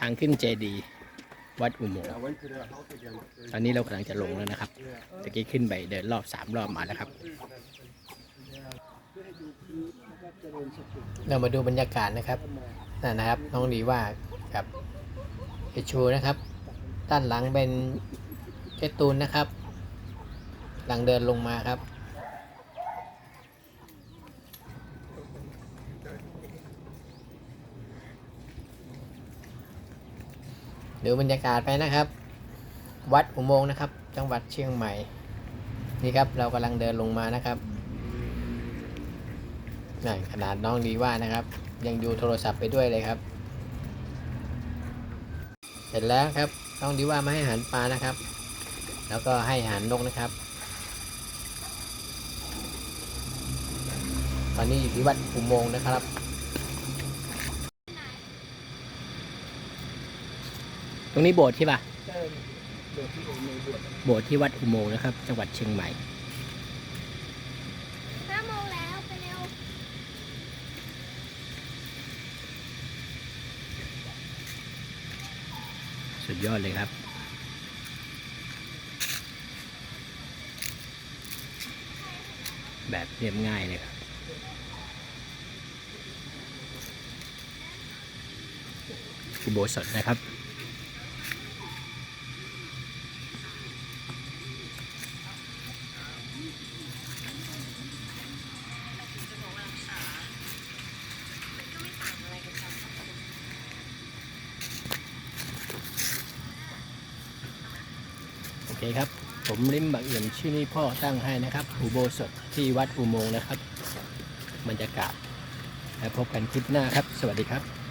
ทางขึ้นเจดีย์วัดอุโมงค์ I went to their house again. ตอนนี้เรากำลังจะลงแล้วนะครับตะกี้ขึ้นไปเดินรอบสามรอบมาแล้วครับ เรามาดูบรรยากาศนะครับนั่นนะครับ น้องดีว่ากับเอชูนะครับ ด้านหลังเป็นเจตูนนะครับ หลังเดินลงมาครับ ดูบรรยากาศไปนะครับ วัดอุโมงค์นะครับ จังหวัดเชียงใหม่ นี่ครับเรากำลังเดินลงมานะครับนั่นขนาดน้องดีว่านะครับ ยังดูโทรศัพท์ไปด้วยเลยครับ เสร็จแล้วครับน้องดีว่ามาให้อาหารปลานะครับ แล้วก็ให้อาหารนกนะครับ ตอนนี้อยู่ที่วัดอุโมงค์นะครับ ตรงนี้โบสถ์ใช่ปะโบสถ์ที่วัดอุโมงค์นะครับ จังหวัดเชียงใหม่ห้าโมงแล้วไปเร็วสุดยอดเลยครับ แบบเรียบง่ายเลยครับอุโบสถนะครับ โอเครับ ผมลิมบังเอี่ยมชื่อนี้พ่อตั้งให้นะครับ อุโบสถที่วัดอุโมงค์นะครับบรรยากาศแล้วพบกันคลิปหน้าครับ สวัสดีครับ